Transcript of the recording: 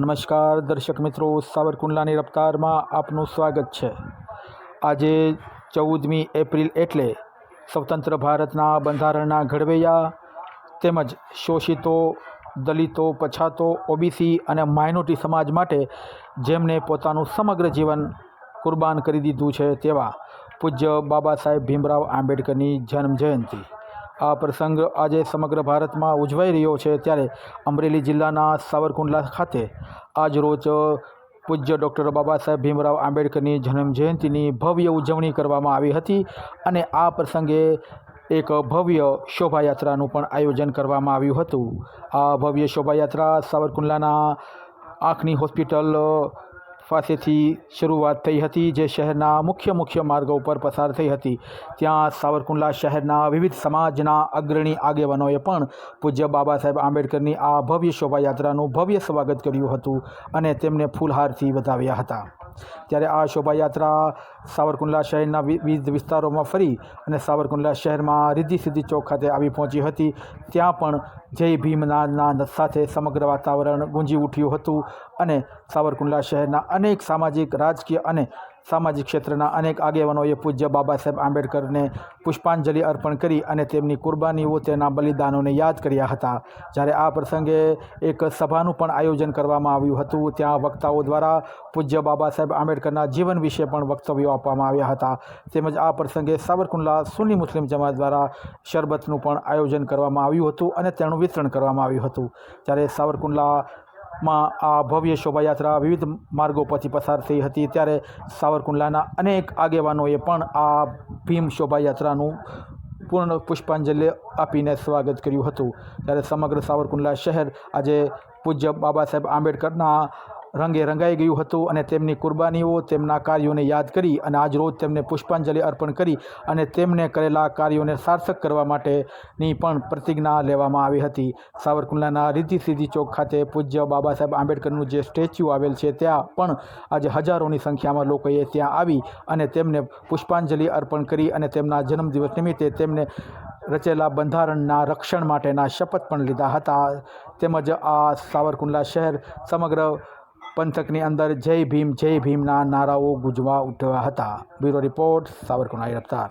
નમસ્કાર દર્શક મિત્રો, સાવરકુંડલાની રફતારમાં આપનું સ્વાગત છે. આજે ચૌદમી એપ્રિલ એટલે સ્વતંત્ર ભારતના બંધારણના ઘડવૈયા તેમજ શોષિતો, દલિતો, પછાતો, ઓબીસી અને માઇનોરિટી સમાજ માટે જેમણે પોતાનું સમગ્ર જીવન કુરબાન કરી દીધું છે તેવા પૂજ્ય બાબા સાહેબ ભીમરાવ આંબેડકરની જન્મ જયંતિ આ પ્રસંગ આજે સમગ્ર ભારતમાં ઉજવાઈ રહ્યો છે ત્યારે અમરેલી જિલ્લાના સાવરકુંડલા ખાતે આજ રોજ પૂજ્ય ડૉક્ટર બાબા સાહેબ ભીમરાવ આંબેડકરની જન્મજયંતિની ભવ્ય ઉજવણી કરવામાં આવી હતી અને આ પ્રસંગે એક ભવ્ય શોભાયાત્રાનું પણ આયોજન કરવામાં આવ્યું હતું. આ ભવ્ય શોભાયાત્રા સાવરકુંડલાના આંખની હોસ્પિટલ પાસેથી શરૂઆત થઈ હતી, જે શહેરના મુખ્ય મુખ્ય માર્ગો ઉપર પસાર થઈ હતી. ત્યાં સાવરકુંડલા શહેરના વિવિધ સમાજના અગ્રણી આગેવાનોએ પણ પૂજ્ય બાબા સાહેબ આંબેડકરની આ ભવ્ય શોભાયાત્રાનું ભવ્ય સ્વાગત કર્યું હતું અને તેમને ફૂલહારથી વધાવ્યા હતા. ત્યારે આ શોભાયાત્રા સાવરકુંડલા શહેરના વિવિધ વિસ્તારોમાં ફરી અને સાવરકુંડલા શહેરમાં રિદ્ધિ સિદ્ધિ ચોક ખાતે આવી પહોંચી હતી. ત્યાં પણ જય ભીમનાદના સાથે સમગ્ર વાતાવરણ ગુંજી ઉઠ્યું હતું અને સાવરકુંડલા શહેરના અનેક સામાજિક, રાજકીય અને સામાજિક ક્ષેત્રના અનેક આગેવાનોએ પૂજ્ય બાબા સાહેબ આંબેડકરને પુષ્પાંજલિ અર્પણ કરી અને તેમની કુરબાનીઓ તેના બલિદાનોને યાદ કર્યા હતા. જ્યારે આ પ્રસંગે એક સભાનું પણ આયોજન કરવામાં આવ્યું હતું, ત્યાં વક્તાઓ દ્વારા પૂજ્ય બાબા સાહેબ આંબેડકરના જીવન વિશે પણ વક્તવ્યો આપવામાં આવ્યા હતા. તેમજ આ પ્રસંગે સાવરકુંડલા સુન્ની મુસ્લિમ જમાત દ્વારા શરબતનું પણ આયોજન કરવામાં આવ્યું હતું અને તેનું વિતરણ કરવામાં આવ્યું હતું. ત્યારે સાવરકુંડલા માં આ ભવ્ય શોભાયાત્રા વિવિધ માર્ગો પરથી પસાર થઈ હતી. ત્યારે સાવરકુંડલાના અનેક આગેવાનોએ પણ આ ભીમ શોભાયાત્રાનું પૂર્ણ પુષ્પાંજલિ આપીને સ્વાગત કર્યું હતું. ત્યારે સમગ્ર સાવરકુંડલા શહેર આજે પૂજ્ય બાબા સાહેબ આંબેડકરના રંગે રંગાઈ ગયું હતું અને તેમની કુરબાનીઓ તેમના કાર્યોને યાદ કરી અને આજ રોજ તેમને પુષ્પાંજલિ અર્પણ કરી અને તેમને કરેલા કાર્યોને સાર્થક કરવા માટેની પણ પ્રતિજ્ઞા લેવામાં આવી હતી. સાવરકુંડલાના રીતિ સીધી ચોક ખાતે પૂજ્ય બાબા સાહેબ આંબેડકરનું જે સ્ટેચ્યુ આવેલ છે, ત્યાં પણ આજે હજારોની સંખ્યામાં લોકોએ ત્યાં આવી અને તેમને પુષ્પાંજલિ અર્પણ કરી અને તેમના જન્મદિવસ નિમિત્તે તેમને રચેલા બંધારણના રક્ષણ માટેના શપથ પણ લીધા હતા. તેમજ આ સાવરકુંડલા શહેર સમગ્ર પંથકની અંદર જય ભીમ જય ભીમના નારાઓ ગુંજવા ઉઠ્યા હતા. Bureau report Savarkundla Raftaar.